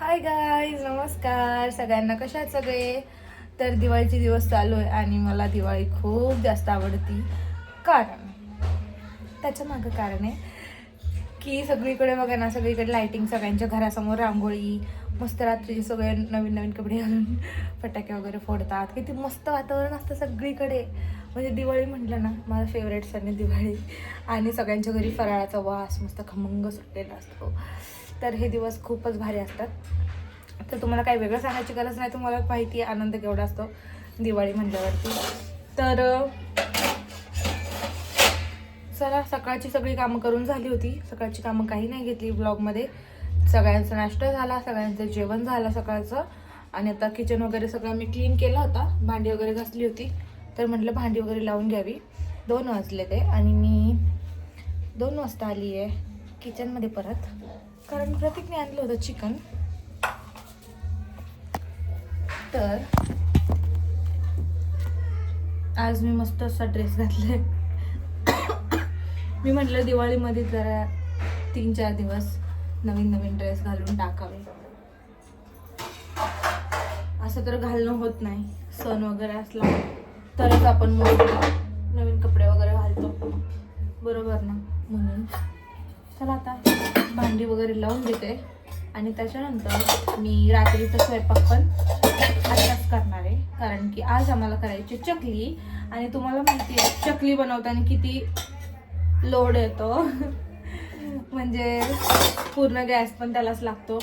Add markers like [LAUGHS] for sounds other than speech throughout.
Hi guys नमस्कार. सगळ्यांना कशा आहेत सगळे? तर दिवाळीचे दिवस चालू आहे आणि मला दिवाळी खूप जास्त आवडती कारण त्याच्या मागं कारण आहे की सगळीकडे बघा ना सगळीकडे लायटिंग सगळ्यांच्या घरासमोर रांगोळी मस्त रात्रीचे सगळे नवीन नवीन कपडे घालून फटाके वगैरे फोडतात. किती मस्त वातावरण असतं सगळीकडे. म्हणजे दिवाळी म्हटलं ना माझा फेवरेट सण आहे दिवाळी. आणि सगळ्यांच्या घरी फराळाचा वास मस्त खमंग सुटलेला असतो. तर हे दिवस खूपच भारी असतात. तर तुम्हाला काही वेगळं सांगायची गरज नाही तुम्हाला माहिती आहे आनंद केवढा असतो दिवाळी म्हटल्यावरती तर चला सकाळची सगळी कामं करून झाली होती. सकाळची कामं काही नाही घेतली ब्लॉगमध्ये. सगळ्यांचा नाश्ता झाला सगळ्यांचं जेवण झालं सकाळचं. आणि आता किचन वगैरे सगळं मी क्लीन केला होता. भांडी वगैरे घासली होती. तर म्हटलं भांडी वगैरे लावून घ्यावी. दोन वाजले ते आणि मी दोन वाजता आली आहे किचनमध्ये परत. कारण प्रतीकने आणलं होतं चिकन. तर आज मी मस्त असा ड्रेस घातलाय. मी म्हटलं दिवाळीमध्ये जरा तीन चार दिवस नवीन नवीन ड्रेस घालून टाकावे. असं तर घालणं होत नाही. सण वगैरे असला तरच आपण नवीन कपडे वगैरे घालतो. बरोबर ना म्हणून चला आता भांडी वगैरे लावून देते आणि त्याच्यानंतर मी रात्रीचा स्वयंपाक पण आत्ताच करणार आहे. कारण की आज आम्हाला करायची चकली. आणि तुम्हाला माहिती आहे चकली बनवताना किती लोड येतो. म्हणजे पूर्ण गॅस पण त्यालाच लागतो.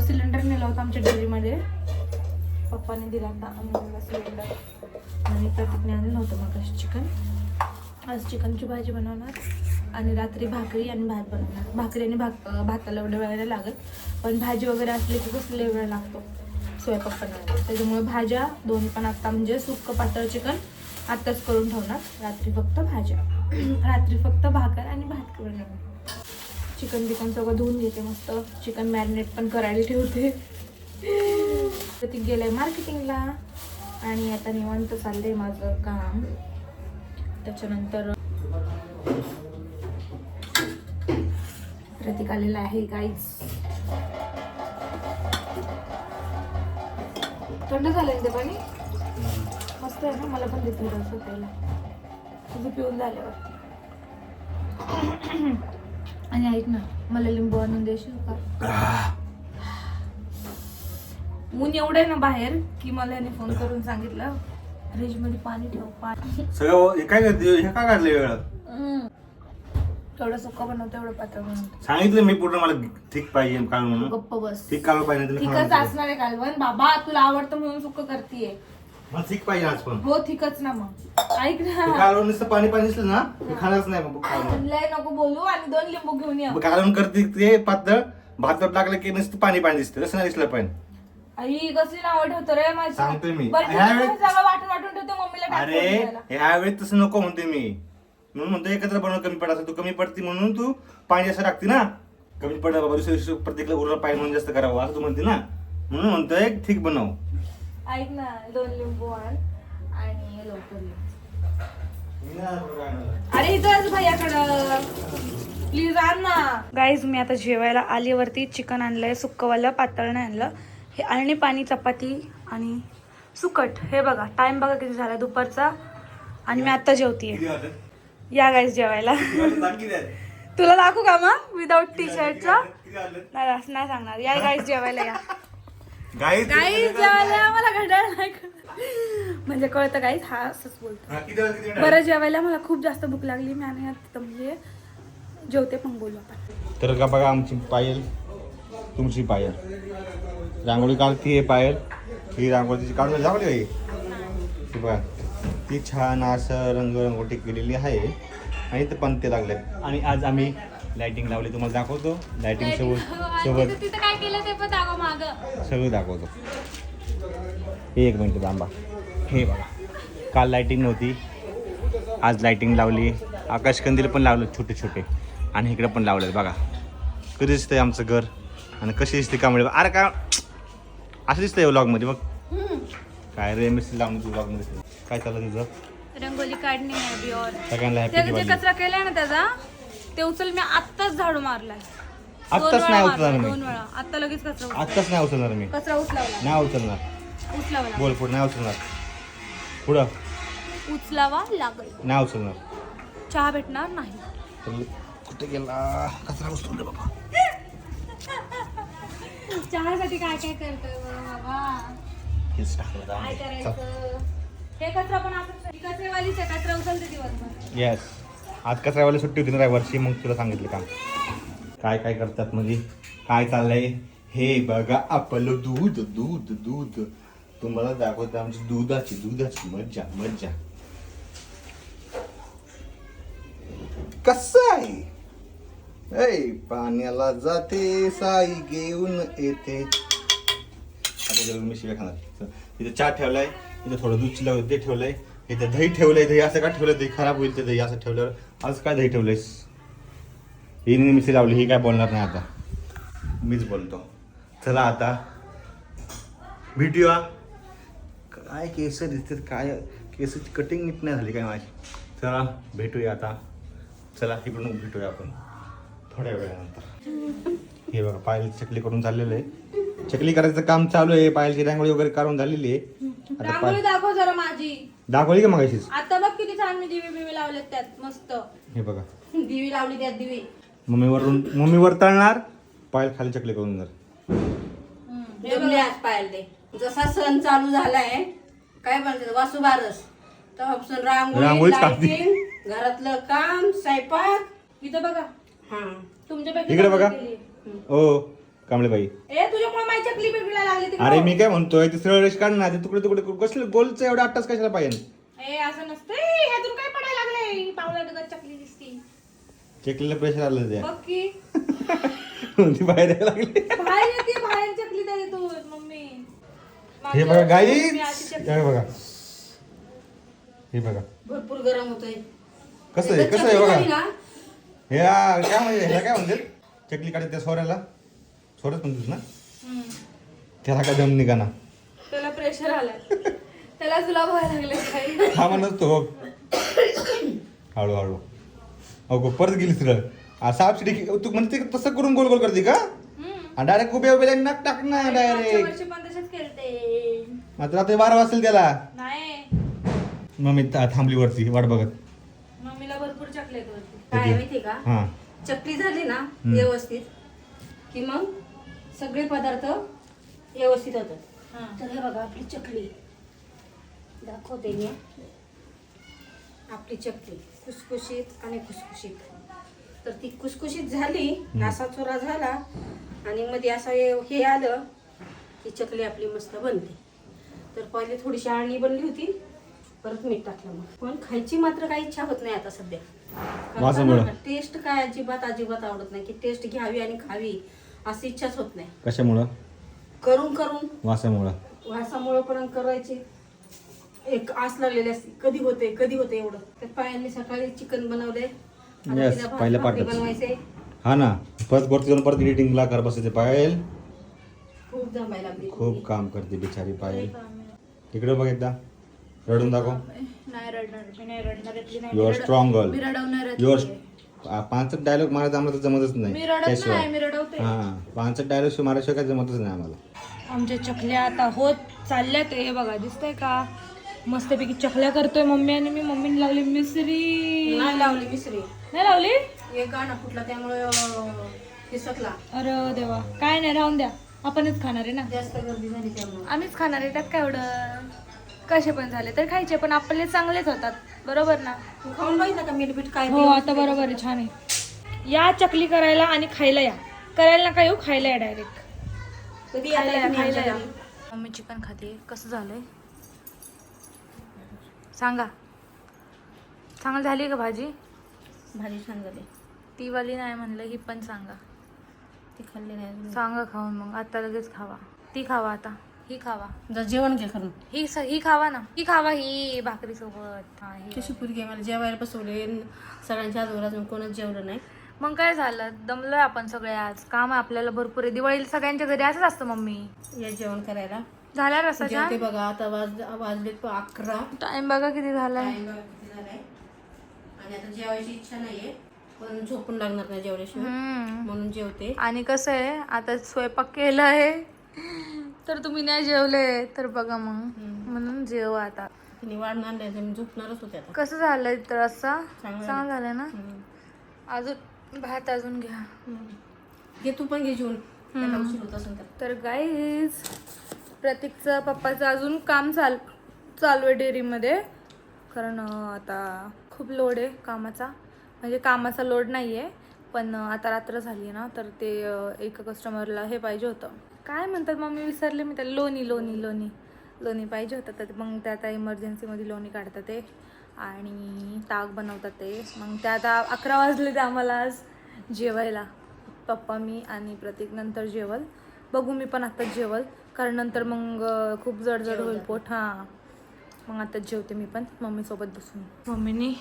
सिलेंडर नेला होता आमच्या डेअरीमध्ये. पप्पाने दिला होता आम्ही सिलेंडर. आणि प्रतीकने आणलं होतं मग चिकन. आज चिकनची भाजी बनवणार आणि रात्री भाकरी आणि भात बनवणार. भाकरी आणि भाक भाताला एवढं वेळ नाही लागत पण भाजी वगैरे असली की कसं लय वेळ लागतो? स्वयंपाक बनवायला. त्याच्यामुळे भाज्या दोन्ही पण आत्ता म्हणजे सुक्क पातळ चिकन आत्ताच करून ठेवणार. रात्री फक्त भाज्या. [CLEARS THROAT] रात्री फक्त भाकर आणि भात बनवणार चिकन बिकन सगळं धुवून घेते मस्त. चिकन मॅरिनेट पण करायला ठेवते. [CLEARS THROAT] प्रतीक गेलंय मार्केटिंगला आणि आता निवांत चाललंय माझं काम. त्याच्यानंतर प्रतीक आलेला आहे गाईज थंड झालंय ना ते पाणी? मस्त आहे ना? मला पण देते रस प्यायला. तुझं पिऊन झाल्यावर. आणि ऐक ना मला लिंबू आणून देशील का? ऊन एवढं आहे ना बाहेर की मला याने फोन करून सांगितलं. फ्रीजमध्ये पाणी ठेव पाणी. सगळं हे काय करते? हे काय काढले वेळ हम्म. तेवढं सुक्का बनवतो तेवढं पातळ बनवतो. सांगितलं मी पूर्ण मला ठीक पाहिजे काल म्हणून. गप्प बस. ठीक काल पाहिजे थिकच खाणार असणार आहे कालवण बाबा तुला आवडतं म्हणून सुक्क करतीये. मला ठीक पाहिजे आज पण. हो थिकच ना मग. ऐक ते ना कालवण नुसतं पाणी पाणी दिसलं ना मी खाणारच नाही मग कालवण लय नको बोलू आणि दोन लिंबू घेऊन या. मग कालवण करते ते पातळ भातात टाकलं की नुसतं पाणी पाणी दिसतं तसं नाही दिसलं पण. आई कसली नाव ठेवतो रे माझी? सांगतोय मी. बरं ह्या वेळेस- सगळं वाटून वाटून ठेवते मम्मीला टाकून अरे द्यायला. ह्या वेळेस तसं नको म्हणते मी. म्हणून म्हणतो एकत्र बनव कमी पडत तू कमी पडती म्हणून तू पाणी जास्त टाकते ना. कमी पडत बाबा दुसऱ्या दिवशी प्रत्येकला उरलं पाणी म्हणून जास्त करावं असं तू म्हणते ना. म्हणून म्हणतोय ठीक बनव. ऐक ना दोन लिंबू आण आणि लवकर ये. अरे इथंच भैयाकडं. प्लीज आण ना. गाईज मी आता जेवायला आलीवरती चिकन आणलंय सुक्कवालं पातळ नाही आणलं. हे अळणी पाणी चपाती आणि सुकट. हे बघा टाइम बघा किती झाला दुपारचा. आणि मी आता जेवतीये. या गाईज जेवायला. तुला दाखवू का मग? विदाऊट टी शर्टचा नाही असं नाही सांगणार. या गाईज जेवायला या. गाईस जेवायला या. मला घड्याळ नाही कळत. म्हणजे कळतं गाईज हा असंच बोलतो. बरं जेवायला मला खूप जास्त भूक लागली. मी आणि आता म्हणजे जेवते पण बोलू आपण. तर का बघा आमची पायल तुमची पायल. रांगोळी काढती आहे पायल ही रांगोळी तिची काढून रांगोळी आहे. ती बघा. ती छान असं रंगरंगोटी केलेली आहे. आणि ते पंते लागले आणि आज आम्ही लाइटिंग लावली तुम्हाला दाखवतो. लाइटिंग सोबत सोबत तिथं काय केलं ते पण दाखव माग. सगळं दाखवतो. एक मिनिट थांबा. हे बघा. काल लाइटिंग नव्हती. आज लाइटिंग लावली. आकाशकंदील पण लावलं छोटे छोटे. आणि इकडे पण लावलं बघा. कधी दिसतंय आमचं घर? आणि कशी दिसते कांबळे? अरे का असं दिसतंय व्लॉगमध्ये बघ. काय रे मिस्त्री लावून व्लॉगमध्ये काय चाललं तुझं? रंगोली काढणे आहे सगळ्यांना ते जे दिवाळी. कचरा केलाय ना त्याचा ते उचल मी आत्ताच झाडू मारलाय. आत्ताच वेळा नाही उचलणार मी. दोन वेळा. आता लगेच कचरा उचला. आत्ताच नाही उचलणार मी. कचरा उचलावा नाही उचलणार. उचलावा. बोल पुढे नाही उचलणार. पुढं. उचलावा लागेल. नाही उचलणार. चहा भेटणार नाही. तर कुठे गेला? कचरा उचलून दे बाबा. चहासाठी काय काय करतोय बरं बाबा? हेच टाकलं जाऊ काय दे. चल. करायचं हे कचरा पण असं कचरेवालीच आहे कचरा उचलते दिवसभर. येस आज कचऱ्यावाली सुट्टी होती ना रविवारची मग तुला सांगितलं काम. काय काय करतात म्हणजे? काय चाललंय? हे बघा आपलं दूध दूध दूध. तुम्हाला दाखवते आमची दुधाची दुधाची मज्जा मज्जा. कस आहे? ऐ पाण्याला जाते साई घेऊन येते. आता जर मी शिव्या खाणार चल, चहा ठेवलाय इथे थोडं दूध चिल्ला ते ठेवलंय इथे दही ठेवलंय दही असं का ठेवलं दही खराब होईल ते दही असं ठेवल्यावर आज काय दही ठेवलंयस? ही मिशी लावली ही काय बोलणार नाही आता. मीच बोलतो. चला आता. भेटूया. काय केस दिसतात काय केसची कटिंग नीट नाही झाली काय माझी चला भेटूया आता. चला इकडून भेटूया आपण. थोड्या वेळानंतर. हे बघा पायल चकली करून चाललेलं आहे. चकली करायचं काम चालू आहे. पायलची रांगोळी वगैरे काढून झालेली आहे. आता रांगोळी दाखव जरा माझी. दाखवली का मगाशीच? आता बघ किती छान मी दिवे बिवे लावलेत त्यात मस्त. हे बघा. दिवी लावली त्यात दिवी. मम्मीवरून मम्मीवर तळणार पायल खाली चकली करून जर जमले आज पाहिले जसा सण चालू झालाय काय म्हणतात वासुबारस. तेव्हापासून रांगोळी रांगोळीच काढते. घरातलं काम स्वयंपाक इथं बघा. तुमच्यापैकी इकडे बघा. ए तुझ्यामुळे माझी चकली बिघडायला लागली तिकडं. अरे मी काय म्हणतोय ते सरळ रेष काढ ना ते तुकडे तुकडे कसले गोलचं एवढं आट्टाच कशाला पाहिजे? ए असं नसतंय. ह्यातून काय पडायला लागलंय? पावला डगत चकली दिसती. चकलीला प्रेशर आलं त्या बघ की. ती बाहेर यायला लागली. बाहेर येते बाहेर चकली द्या तू मम्मी. हे बघा गाई मी चकली- हे बघा. हे बघा. भरपूर गरम होतोय. कसं आहे कसं आहे बघा. हे काय म्हणजे ह्याला काय म्हणते चकली काढते त्या सोऱ्याला. सोरच म्हणतोस ना. त्याला काय दम निघाना. त्याला प्रेशर आलाय. त्याला तुला व्हायला लागले काही. हा म्हणत तो हळूहळू अगो परत गेली सरळ. आ, साप शिडी तू म्हणते का तसं करून गोल गोल करते का. डायरेक्ट उभे उभे नाक टाक ना मागच्या डायरेक्ट वर्षी पण तसेच केलते. मात्र आता बारा वाजतील त्याला. नाही. मम्मी था- थांबली वरती वाट बघत. चकलेट काय माहितीये का? हा. चकली झाली ना व्यवस्थित की मग सगळे पदार्थ व्यवस्थित होतात. हा. तर हे बघा आपली चकली. दाखवते मी. आपली चकली. खुसखुशीत आणि खुसखुशीत. तर ती खुसखुशीत झाली असा चुरा झाला आणि मध्ये असं हे हे आलं की चकली आपली मस्त बनते. तर पहिले थोडीशी आळणी बनली होती परत मीठ टाकलं मग. पण खायची मात्र काही इच्छा होत नाही आता सध्या. वासामुळं? टेस्ट काय अजिबात अजिबात आवडत नाही की टेस्ट घ्यावी आणि खावी अशी इच्छाच होत नाही. कशामुळं? करून करून वासामुळं. वासामुळं पण करायची. एक आस लागलेली असते. कधी होते कधी होते एवढं. तर पायांनी सकाळी चिकन बनवले. आता Yes, तिला भात पहिल्या भाकरी पाठच. बनवायचे. हा ना. परत वरती जाऊन परत एडिटिंगला कर बसायचे पायल. खूप जमायला लागली. खूप काम करते बिचारी पायल. इकडे बघ एकदा. रडून दाखव. नाही रडणार मी नाही रडणार यातली नाही. यू आर रड- स्ट्रॉंग गर्ल मी रडवणार यातली युअर आहे. पाच डायलॉग मारायचं आम्हाला तर जमतच नाही. मी रडत त्याशिवाय नाही मी रडवते. हा पाच डायलॉग माराशिवाय काय जमतच नाही आम्हाला. आमच्या चकल्या आता होत चालल्यात. हे बघा दिसतंय का? मस्तपैकी चकल्या करतोय मम्मी आणि मी मम्मीने लावली मिसरी. नाही लावली मिसरी. नाही लावली? एक गाणं फुटला त्यामुळे अरे देवा. काय नाही राहून द्या. आपणच खाणार आहे ना. जास्त गर्दी झाली त्यामुळे. आम्हीच खाणार आहे त्यात काय एवढं? कसे पण झाले तर खायचे पण आपले चांगलेच होतात. बरोबर ना? तू खाऊन बघितलं का मीठ बीठ काय हो आता बरोबर आहे छान आहे. या चकली करायला आणि खायला या. करायला नका येऊ खायला या डायरेक्ट कधी खायला या, आता खायला या. मम्मी चिकन खाते. कसं झालंय? सांगा. चांगली झाली का भाजी? भाजी छान झाली. ती वाली नाही म्हणलं ही पण सांगा. ती खाल्ली नाही. सांगा खाऊन मग. आता लगेच खावा. ती खावा आता. ही खावा. जा जेवण घे करून. ही स- ही खावा ना. ही खावा ही भाकरी सोबत हा ही. कशी पुरी मला जेवायला बसवले सगळ्यांच्या आजवर अजून कोणच जेवलं नाही. मग काय झालं? दमलोय आपण सगळे आज. काम आहे आपल्याला भरपूर आहे. दिवाळीला सगळ्यांच्या घरी असंच असतं मम्मी. या जेवण करायला. झाला रसा जेवते बघा आता वाज वाजले अकरा. टाइम बघा किती झालाय. टाइम बघा किती झालाय. आणि आता जेवायची इच्छा नाहीये पण झोपून लागणार नाही जेवल्याशिवाय. हम्म. म्हणून जेवते. आणि कसं आहे आता स्वयंपाक केला आहे तर तुम्ही नाही जेवले तर बघा मग. म्हणून जेव आता. तिने वाढून आणले तर मी झोपणारच होते आता. कसं झालंय तर असा? चांगलं झालंय. ना. अजून भात अजून घ्या. घे तू पण घे जेवून. त्याला उशीर होत असेल तर. तर गाईज प्रतीकचं पप्पाचं अजून काम चाल चालू आहे डेअरीमध्ये. कारण अं, आता खूप लोड आहे कामाचा. म्हणजे कामाचा लोड नाही आहे पण अं, आता रात्र झाली ना तर ते अं, एका कस्टमरला हे पाहिजे होतं. काय म्हणतात मग मी विसरले मी त्याला. लोणी लोणी लोणी. लोणी पाहिजे होतं तर मग त्या आता इमर्जन्सीमध्ये लोणी काढतात ते. आणि ताक बनवतात ते. मग त्या आता अकरा वाजले ते आम्हाला आज जेवायला. पप्पा मी आणि प्रतीक नंतर जेवल. बघू मी पण आत्ताच जेवल. कारण नंतर मग खूप जड जड होईल पोट. हां. मग आताच जेवते मी पण. मम्मीसोबत बसून. मम्मीनी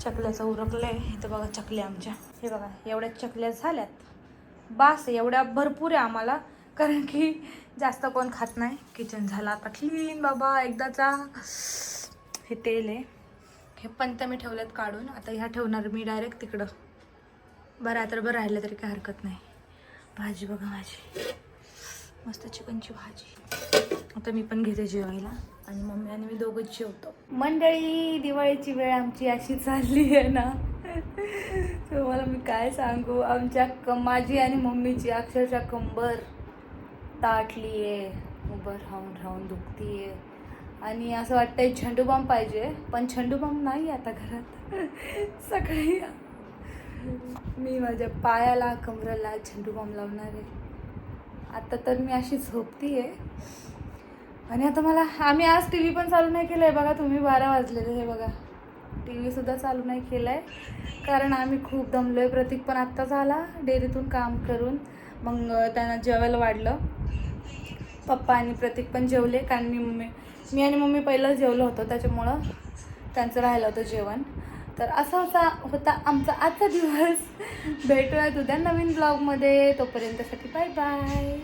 चकल्याचं उरकलं आहे इथं बघा चकल्या आमच्या. हे बघा एवढ्या चकल्या झाल्यात. बास एवढ्या भरपूर आहे आम्हाला. कारण की जास्त कोण खात नाही. किचन झाला आता क्लीन बाबा एकदाचा हे तेल आहे. हे पण तर मी ठेवल्यात काढून. आता ह्या ठेवणार मी डायरेक्ट तिकडं. बरं तर बरं राहिलं तरी काही हरकत नाही. भाजी बघा माझी. मस्त चिकनची भाजी. आता मी पण घेते जेवायला. आणि मम्मी आणि मी दोघंच जेवतो. मंडळी दिवाळीची वेळ आमची अशी चालली आहे ना. तुम्हाला मी काय सांगू? आमच्या क माझी आणि मम्मीची अक्षरशः कंबर. ताटली आहे उभं राहून राहून दुखती आहे आणि असं वाटतंय झेंडूबाम पाहिजे पण झेंडूबाम नाही आता घरात. [LAUGHS] सकाळी मी माझ्या पायाला कमरेला झेंडूबाम लावणार आहे. आता तर मी अशी झोपती आहे आणि आता मला आम्ही आज टी व्ही पण चालू नाही केलं आहे बघा तुम्ही बारा वाजलेले हे बघा. टी व्हीसुद्धा चालू नाही केलं आहे कारण आम्ही खूप दमलो आहे प्रतीक पण आत्ताच आला डेअरीतून काम करून. मग त्यांना जेवायला वाढलं. पप्पा आणि प्रतीक पण जेवले कारण मी मम्मी मी आणि मम्मी पहिलं जेवलो होतो त्याच्यामुळं त्यांचं राहिलं होतं जेवण. तर असा होता होता आमचा आजचा दिवस. [LAUGHS] भेटूयात उद्या नवीन ब्लॉगमध्ये तोपर्यंतसाठी बाय बाय